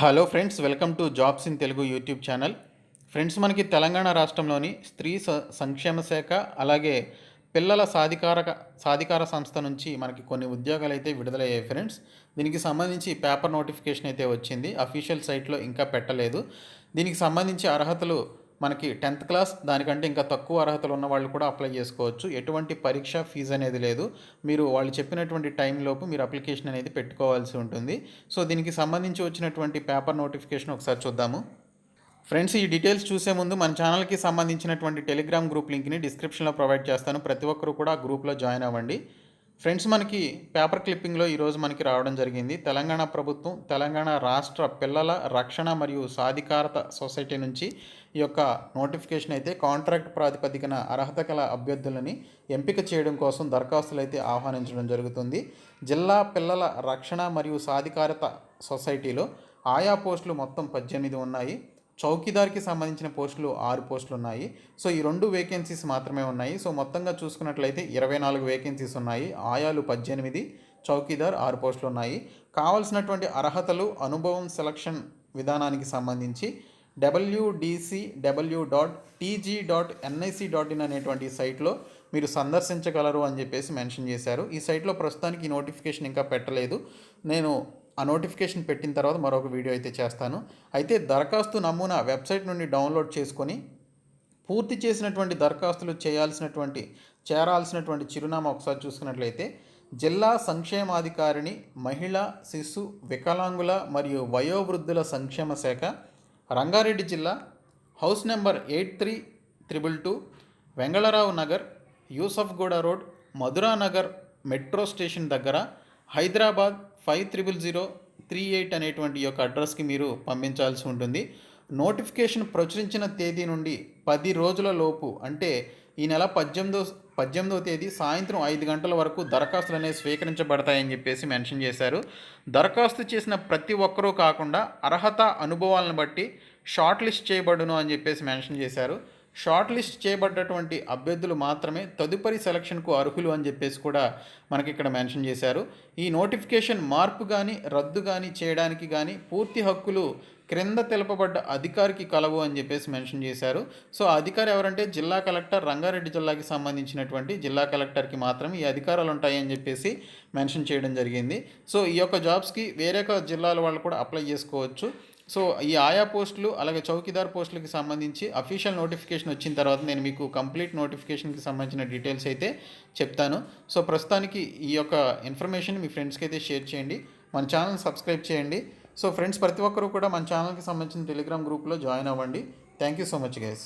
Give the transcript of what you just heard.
Hello friends welcome to jobs in Telugu YouTube channel. Friends మనకి తెలంగాణ రాష్ట్రంలోని స్త్రీ స సంక్షేమ శాఖ అలాగే పిల్లల సాధికారక సాధికార సంస్థ నుంచి మనకి కొన్ని ఉద్యోగాలు అయితే విడుదలయ్యాయి ఫ్రెండ్స్. దీనికి సంబంధించి పేపర్ నోటిఫికేషన్ అయితే వచ్చింది. అఫీషియల్ సైట్లో ఇంకా పెట్టలేదు. దీనికి సంబంధించి అర్హతలు మనకి టెన్త్ క్లాస్ దానికంటే ఇంకా తక్కువ అర్హతలు ఉన్న వాళ్ళు కూడా అప్లై చేసుకోవచ్చు. ఎటువంటి పరీక్ష ఫీజు అనేది లేదు. మీరు వాళ్ళు చెప్పినటువంటి టైంలోపు మీరు అప్లికేషన్ అనేది పెట్టుకోవాల్సి ఉంటుంది. సో దీనికి సంబంధించి వచ్చినటువంటి పేపర్ నోటిఫికేషన్ ఒకసారి చూద్దాము. ఫ్రెండ్స్ ఈ డీటెయిల్స్ చూసే ముందు మన ఛానల్కి సంబంధించినటువంటి టెలిగ్రామ్ గ్రూప్ లింక్ని డిస్క్రిప్షన్లో ప్రొవైడ్ చేస్తాను. ప్రతి ఒక్కరు కూడా ఆ గ్రూప్లో జాయిన్ అవ్వండి. ఫ్రెండ్స్ మనకి పేపర్ క్లిప్పింగ్లో ఈరోజు మనకి రావడం జరిగింది. తెలంగాణ ప్రభుత్వం తెలంగాణ రాష్ట్ర పిల్లల రక్షణ మరియు సాధికారత సొసైటీ నుంచి ఈ యొక్క నోటిఫికేషన్ అయితే కాంట్రాక్ట్ ప్రాతిపదికన అర్హత గల అభ్యర్థులని ఎంపిక చేయడం కోసం దరఖాస్తులు అయితే ఆహ్వానించడం జరుగుతుంది. జిల్లా పిల్లల రక్షణ మరియు సాధికారత సొసైటీలో ఆయా పోస్టులు మొత్తం పద్దెనిమిది ఉన్నాయి. చౌకీదార్కి సంబంధించిన పోస్టులు ఆరు పోస్టులు ఉన్నాయి. సో ఈ రెండు వేకెన్సీస్ మాత్రమే ఉన్నాయి. సో మొత్తంగా చూసుకున్నట్లయితే ఇరవై నాలుగు వేకెన్సీస్ ఉన్నాయి. ఆయాలు పద్దెనిమిది చౌకీదార్ ఆరు పోస్టులు ఉన్నాయి. కావాల్సినటువంటి అర్హతలు అనుభవం సెలక్షన్ విధానానికి సంబంధించి WDC W dot TG dot NIC dot in అనేటువంటి సైట్లో మీరు సందర్శించగలరు అని చెప్పేసి మెన్షన్ చేశారు. ఈ సైట్లో ప్రస్తుతానికి ఈ నోటిఫికేషన్ ఇంకా పెట్టలేదు. నేను ఆ నోటిఫికేషన్ పెట్టిన తర్వాత మరొక వీడియో అయితే చేస్తాను. అయితే దరఖాస్తు నమూనా వెబ్సైట్ నుండి డౌన్లోడ్ చేసుకొని పూర్తి చేసినటువంటి దరఖాస్తులు చేయాల్సినటువంటి చేరాల్సినటువంటి చిరునామా ఒకసారి చూసుకున్నట్లయితే జిల్లా సంక్షేమాధికారిని మహిళా శిశు వికలాంగుల మరియు వయోవృద్ధుల సంక్షేమ శాఖ రంగారెడ్డి జిల్లా house number eight three triple two Vengalrao Nagar Yousufguda road Madhura Nagar metro station దగ్గర Hyderabad five triple zero three eight అనేటువంటి యొక్క అడ్రస్కి మీరు పంపించాల్సి ఉంటుంది. నోటిఫికేషన్ ప్రచురించిన తేదీ నుండి పది రోజుల లోపు అంటే ఈ నెల పద్దెనిమిదో పద్దెనిమిదవ తేదీ సాయంత్రం ఐదు గంటల వరకు దరఖాస్తులు అనేవి స్వీకరించబడతాయని చెప్పేసి మెన్షన్ చేశారు. దరఖాస్తు చేసిన ప్రతి ఒక్కరూ కాకుండా అర్హత అనుభవాలను బట్టి షార్ట్ లిస్ట్ చేయబడును అని చెప్పేసి మెన్షన్ చేశారు. షార్ట్ లిస్ట్ చేయబడ్డటువంటి అభ్యర్థులు మాత్రమే తదుపరి సెలక్షన్కు అర్హులు అని చెప్పేసి కూడా మనకి ఇక్కడ మెన్షన్ చేశారు. ఈ నోటిఫికేషన్ మార్పు కానీ రద్దు కానీ చేయడానికి కానీ పూర్తి హక్కులు క్రింద తెలపబడ్డ అధికారికి కలవు అని చెప్పేసి మెన్షన్ చేశారు. సో అధికారి ఎవరంటే జిల్లా కలెక్టర్ రంగారెడ్డి జిల్లాకి సంబంధించినటువంటి జిల్లా కలెక్టర్కి మాత్రం ఈ అధికారాలు ఉంటాయని చెప్పేసి మెన్షన్ చేయడం జరిగింది. సో ఈ యొక్క జాబ్స్కి వేరే జిల్లాల వాళ్ళు కూడా అప్లై చేసుకోవచ్చు. సో ఈ ఆయా పోస్టులు అలాగే చౌకీదార్ పోస్టులకి సంబంధించి అఫీషియల్ నోటిఫికేషన్ వచ్చిన తర్వాత నేను మీకు కంప్లీట్ నోటిఫికేషన్కి సంబంధించిన డీటెయిల్స్ అయితే చెప్తాను. సో ప్రస్తుతానికి ఈ యొక్క ఇన్ఫర్మేషన్ మీ ఫ్రెండ్స్కి అయితే షేర్ చేయండి. మన ఛానల్ సబ్స్క్రైబ్ చేయండి. సో ఫ్రెండ్స్ ప్రతి ఒక్కరూ కూడా మన ఛానల్కి సంబంధించిన టెలిగ్రామ్ గ్రూప్లో జాయిన్ అవ్వండి. Thank you so much guys